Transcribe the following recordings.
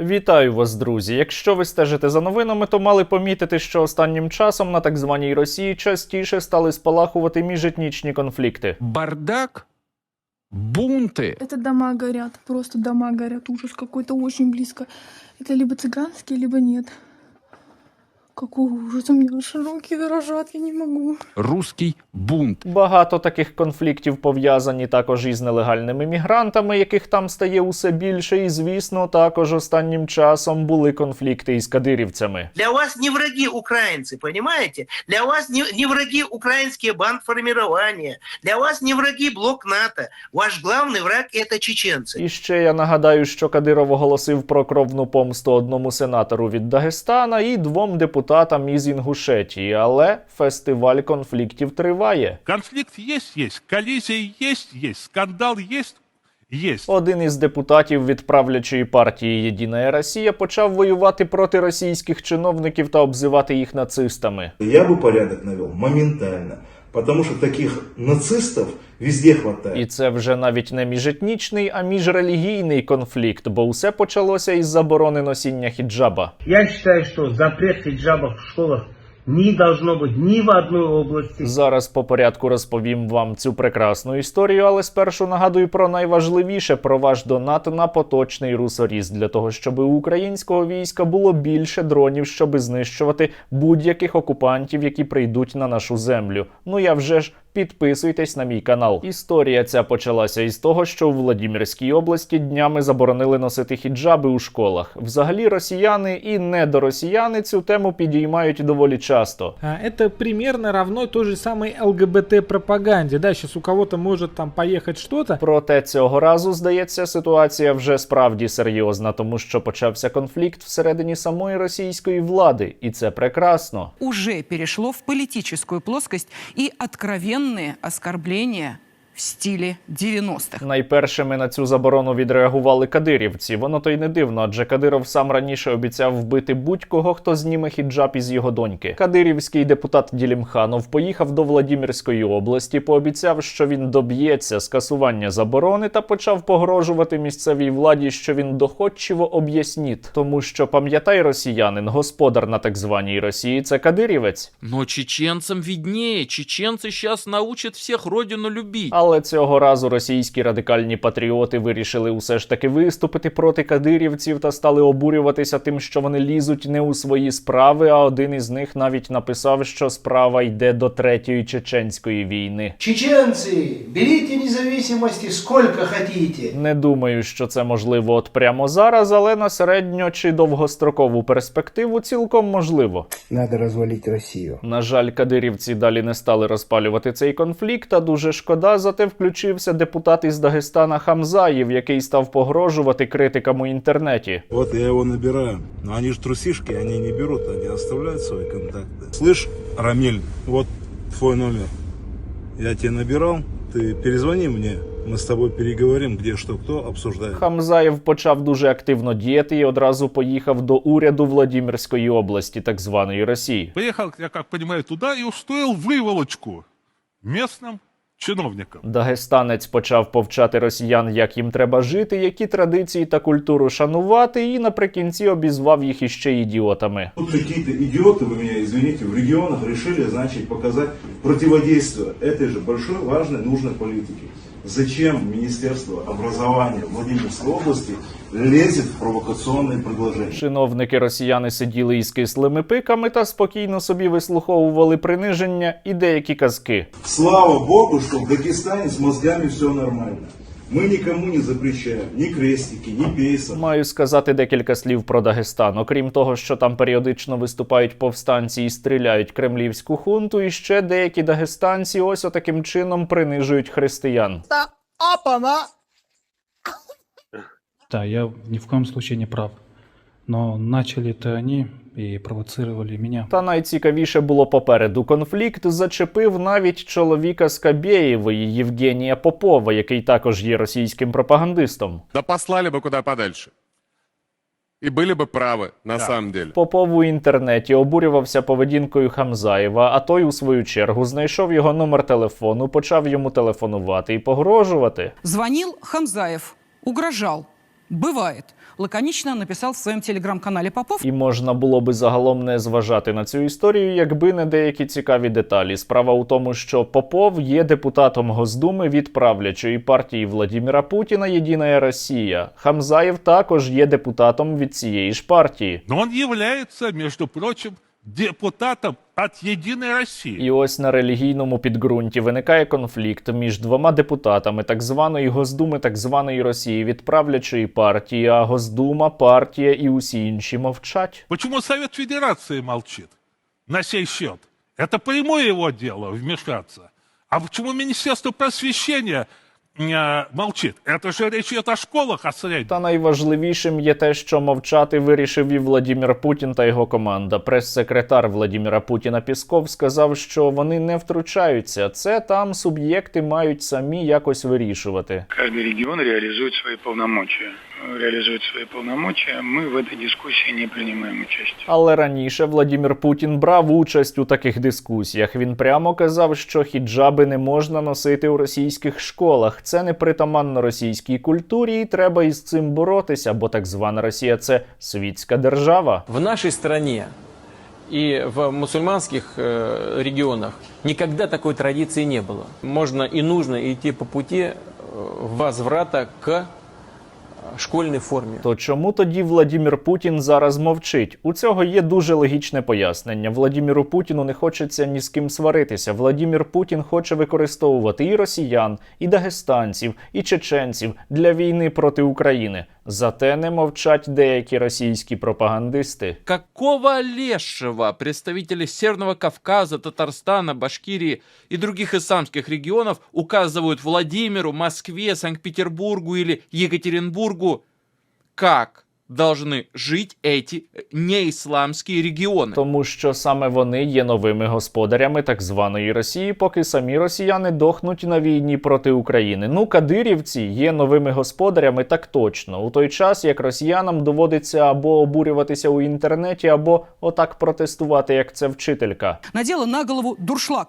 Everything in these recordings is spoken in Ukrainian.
Вітаю вас, друзі. Якщо ви стежите за новинами, то мали помітити, що останнім часом на так званій Росії частіше стали спалахувати міжетнічні конфлікти. бардак, бунты. Это дома горят, просто дома горят, ужас какой-то очень близко. Это либо цыганские, либо нет. Какой ужас, у меня аж руки дрожат, я не могу. русский бунт. Багато таких конфліктів пов'язані також із нелегальними мігрантами, яких там стає усе більше. І звісно, також останнім часом були конфлікти із кадирівцями. Для вас не враги украинцы, понимаете? Для вас не, не враги украинские бандформирования. Для вас не враги блок НАТО. Ваш главный враг это чеченцы. І ще я нагадаю, що Кадиров оголосив про кровну помсту одному сенатору від Дагестана і двом депутатам із Інгушетії. Але фестиваль конфліктів триває. Конфлікт є, є, колізії є, є, скандал є. Єсть. Один із депутатів від правлячої партії Єдина Росія почав воювати проти російських чиновників та обзивати їх нацистами. Я би порядок навів моментально, потому що таких нацистов везде хватає. І це вже навіть не міжетнічний, а міжрелігійний конфлікт, бо усе почалося із заборони носіння хіджаба. Я считаю, що запрет хіджаба в школах не должно быть ни в одной области. Зараз по порядку розповім вам цю прекрасну історію, але спершу нагадую про найважливіше про ваш донат на поточний русоріз для того, щоб у українського війська було більше дронів, щоб знищувати будь-яких окупантів, які прийдуть на нашу землю. Ну я вже ж. Підписуйтесь на мій канал. Історія ця почалася із того, що у Владимирській області днями заборонили носити хіджаби у школах. Взагалі, росіяни і недоросіяни цю тему підіймають доволі часто. А, Это примерно равно той же самой ЛГБТ-пропаганде. Да, сейчас у кого-то может там поехать что-то. Проте цього разу, здається, ситуація вже справді серйозна, тому що почався конфлікт всередині самої російської влади, і це прекрасно. уже перешло в политическую плоскость и откровенные оскорбления в стиле 90-х. Найпершими на цю заборону відреагували кадирівці. Воно то й не дивно, адже Кадиров сам раніше обіцяв вбити будь-кого, хто зніме хіджаб із його доньки. Кадирівський депутат Ділімханов поїхав до Владимирської області, пообіцяв, що він доб'ється скасування заборони та почав погрожувати місцевій владі, що він доходчиво об'ясніть. Тому що пам'ятай, росіянин, господар на так званій Росії, це кадирівець. Но чеченцам виднее. Чеченцы сейчас научат всех родину любить. Але цього разу російські радикальні патріоти вирішили усе ж таки виступити проти кадирівців та стали обурюватися тим, що вони лізуть не у свої справи. А один із них навіть написав, що справа йде до третьої чеченської війни. Чеченцы, берите независимости сколько хотите. Не думаю, що це можливо от прямо зараз, але на середньо чи довгострокову перспективу цілком можливо. Надо развалить Россию. На жаль, кадирівці далі не стали розпалювати цей конфлікт, а дуже шкода, зате включився депутат із Дагестана Хамзаєв, який став погрожувати критикам у інтернеті. Вот я его набираю. Но они же трусишки, они не берут, они оставляют свои контакты. Слышь, Рамиль, вот твой номер. Я тебе набирал, ты перезвони мне, мы с тобой переговорим, где что кто обсуждает. Хамзаєв почав дуже активно діяти і одразу поїхав до уряду Владимирської області, так званої Росії. Поехал, я как понимаю, туда и устроил выволочку местным чиновникам. Дагестанець почав повчати росіян, як їм треба жити, які традиції та культуру шанувати, і наприкінці обізвав їх іще ідіотами. Тут какие-то идиоты, вы меня извините, в регионах решили, значит, показать противодействие этой же большой, важной, нужной политике. Зачем Министерство образования Владимирской области лезет в провокационные предложения? Чиновники росіяни сиділи із кислими пиками та спокійно собі вислуховували приниження і деякі казки. Слава Богу, що в Дагестане з мозгами все нормально. Мы нікому не запрещаємо ні крестики, ні пейса. Маю сказати декілька слів про Дагестан. Окрім того, що там періодично виступають повстанці і стріляють кремлівську хунту, і ще деякі дагестанці ось отаким чином принижують християн. Да, я ни в коем случае не прав Но начали это они и провоцировали меня. Та найцікавіше було попереду. Конфлікт зачепив навіть чоловіка Скабєєвої Євгенія Попова, який також є російським пропагандистом. Да послали бы куда подальше. И были бы правы, на самом деле. Попов у інтернеті обурювався поведінкою Хамзаєва, а той, у свою чергу, знайшов його номер телефону, почав йому телефонувати і погрожувати. Звонил Хамзаев, угрожал. Бывает. Лаконично написал в своем телеграм-канале Попов. І можна було би загалом не зважати на цю історію, якби не деякі цікаві деталі. Справа у тому, що Попов є депутатом Госдуми від правлячої партії Владіміра Путіна Єдина Росія. Хамзаєв також є депутатом від цієї ж партії. Но он является, между прочим, депутатом от Единой России. І ось на релігійному підґрунті виникає конфлікт між двома депутатами так званої Госдуми, так званої Росії від правлячої партії, а Госдума, партія і усі інші мовчать. Почему Совет Федерации молчит на сей счет? Это прямое его дело вмешаться. А почему Министерство просвещения э, молчит? Это же речь идет о школах, о среднем. Та найважливішим є те, що мовчати вирішив і Владімір Путін та його команда. Прес-секретар Владіміра Путіна Пісков сказав, що вони не втручаються. Це там суб'єкти мають самі якось вирішувати. Каждый регион реализует свои полномочия. Реализует свои полномочия. Мы в этой дискуссии не принимаем участие. Але раніше Владімір Путін брав участь у таких дискусіях. Він прямо казав, що хіджаби не можна носити у російських школах. Це не притаманно російській культурі, і треба із цим боротися, бо так звана Росія це світська держава. В нашей стране и в мусульманских э, регионах никогда такой традиции не было. Можно и нужно идти по пути э, возврата к э, формі. То чому тоді Владімір Путін зараз мовчить? У цього є дуже логічне пояснення. Владіміру Путіну не хочеться ні з ким сваритися. Владімір Путін хоче використовувати і росіян, і дагестанців, і чеченців для війни проти України. Зате не мовчать деякі російські пропагандисти. Какого лешего представители Северного Кавказа, Татарстана, Башкирии и других исламских регионов указывают Владимиру, Москве, Санкт-Петербургу или Екатеринбургу, как должны жить эти неисламские регионы? Тому що саме вони є новими господарями так званої Росії, поки самі росіяни дохнуть на війні проти України. Ну, кадирівці є новими господарями так точно. У той час як росіянам доводиться або обурюватися у інтернеті, або отак протестувати, як це вчителька. Надела на голову дуршлаг,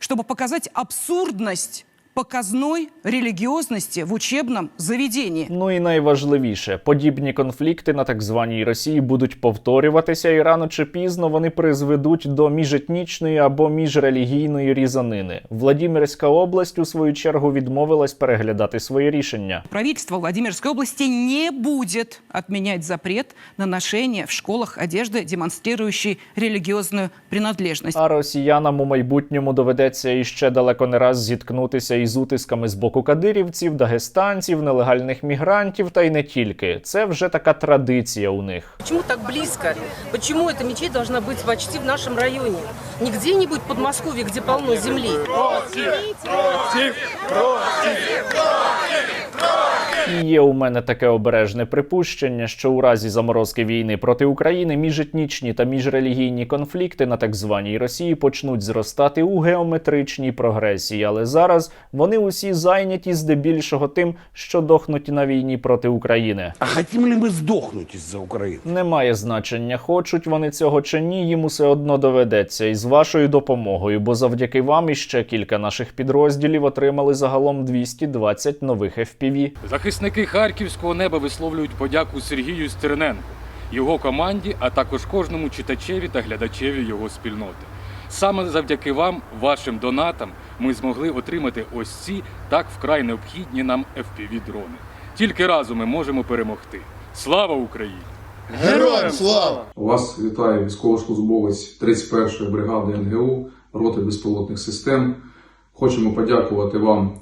чтобы показать абсурдность показной религиозности в учебном заведении. Ну і найважливіше, подібні конфлікти на так званій Росії будуть повторюватися, і рано чи пізно вони призведуть до міжетнічної або міжрелігійної різанини. Владимирська область у свою чергу відмовилась переглядати своє рішення. Правительство Владимирской области не будет отменять запрет на ношение в школах одежды, демонстрирующей религиозную принадлежность. А росіянам у майбутньому доведеться іще далеко не раз зіткнутися із утисками з боку кадирівців, дагестанців, нелегальних мігрантів та й не тільки. Це вже така традиція у них. Чому так близько? Чому ця мечеть должна бути почти в нашому районі? Не где-нибудь в Подмосковье, где полно земли. І є у мене таке обережне припущення, що у разі заморозки війни проти України міжетнічні та міжрелігійні конфлікти на так званій Росії почнуть зростати у геометричній прогресії. Але зараз вони усі зайняті здебільшого тим, що дохнуть на війні проти України. А хотим ли мы сдохнуть из-за Украины? Немає значення, хочуть вони цього чи ні, їм усе одно доведеться і з вашою допомогою, бо завдяки вам іще кілька наших підрозділів отримали загалом 220 нових FPV. Захисники харківського неба висловлюють подяку Сергію Стерненку, його команді, а також кожному читачеві та глядачеві його спільноти. Саме завдяки вам, вашим донатам, ми змогли отримати ось ці так вкрай необхідні нам FPV-дрони. Тільки разом ми можемо перемогти. Слава Україні! Героям слава! Вас вітає військовослужбовець 31-ї бригади НГУ, роти безпілотних систем. Хочемо подякувати вам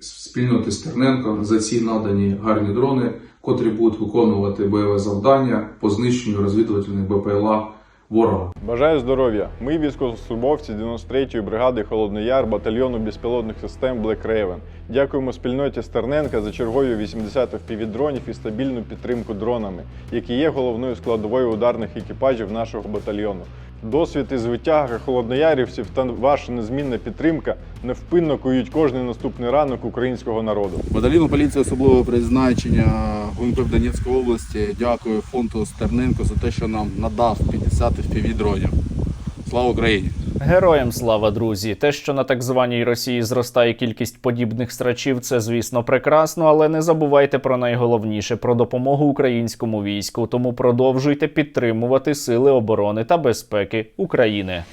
спільноті Стерненко за ці надані гарні дрони, котрі будуть виконувати бойове завдання по знищенню розвідувальних БПЛА ворога. Бажаю здоров'я! Ми військовослужбовці 93-ї бригади Холодний Яр батальйону безпілотних систем Black Raven. Дякуємо спільноті Стерненка за чергові 80 FPV-дронів і стабільну підтримку дронами, які є головною складовою ударних екіпажів нашого батальйону. Досвід і звитяга холодноярівців та ваша незмінна підтримка невпинно кують кожний наступний ранок українського народу. Медаліну поліції особливого призначення ГУНП Донецької області. Дякую фонду Стерненко за те, що нам надав 50 FPV-дронів. Слава Україні! Героям слава, друзі! Те, що на так званій Росії зростає кількість подібних срачів, це звісно прекрасно, але не забувайте про найголовніше про допомогу українському війську. Тому продовжуйте підтримувати сили оборони та безпеки України.